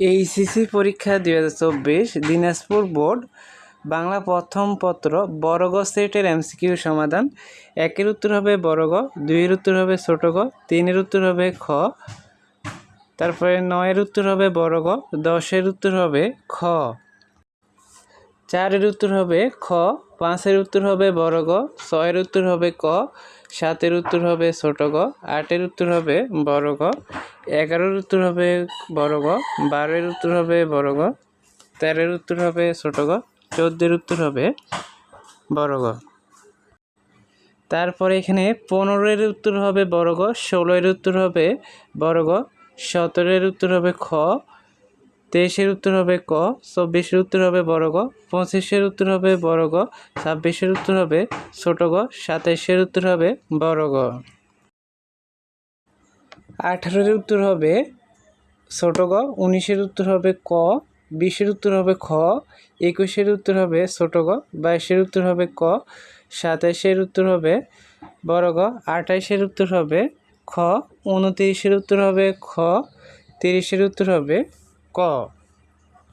HSC পরীক্ষা দুই হাজার চব্বিশ, দিনাজপুর বোর্ড, বাংলা প্রথম পত্র, বড়গ সেটের এমসিকিউ সমাধান, একের উত্তর হবে বড়গ, দুইয়ের উত্তর হবে ছোট গ তিনের উত্তর হবে খ, তারপরে নয়ের উত্তর হবে বড় গ দশের উত্তর হবে খ। চারের উত্তর হবে খ পাঁচের উত্তর হবে বড় গ ছয়ের উত্তর হবে ক সাতের উত্তর হবে ছোট গ আটের উত্তর হবে বড় গ এগারোর উত্তর হবে বড় গ বারোর উত্তর হবে বড় গ তেরোর উত্তর হবে ছোট গ চোদ্দের উত্তর হবে বড় গ তারপরে এখানে পনেরোর উত্তর হবে বড় গ ষোলোর উত্তর হবে বড় গ সতেরোর উত্তর হবে খ তেইশের উত্তর হবে ক চব্বিশের উত্তর হবে বড় গ পঁচিশের উত্তর হবে বড় গ ছাব্বিশের উত্তর হবে ছোট গ সাতাইশের উত্তর হবে বড় গ আঠারোর উত্তর হবে ছোট গ উনিশের উত্তর হবে ক বিশের উত্তর হবে খ একুশের উত্তর হবে ছোট গ বাইশের উত্তর হবে ক সাতাইশের উত্তর হবে বড় গ আঠাইশের উত্তর হবে খ উনতিরিশের উত্তর হবে খ তিরিশের উত্তর হবে ক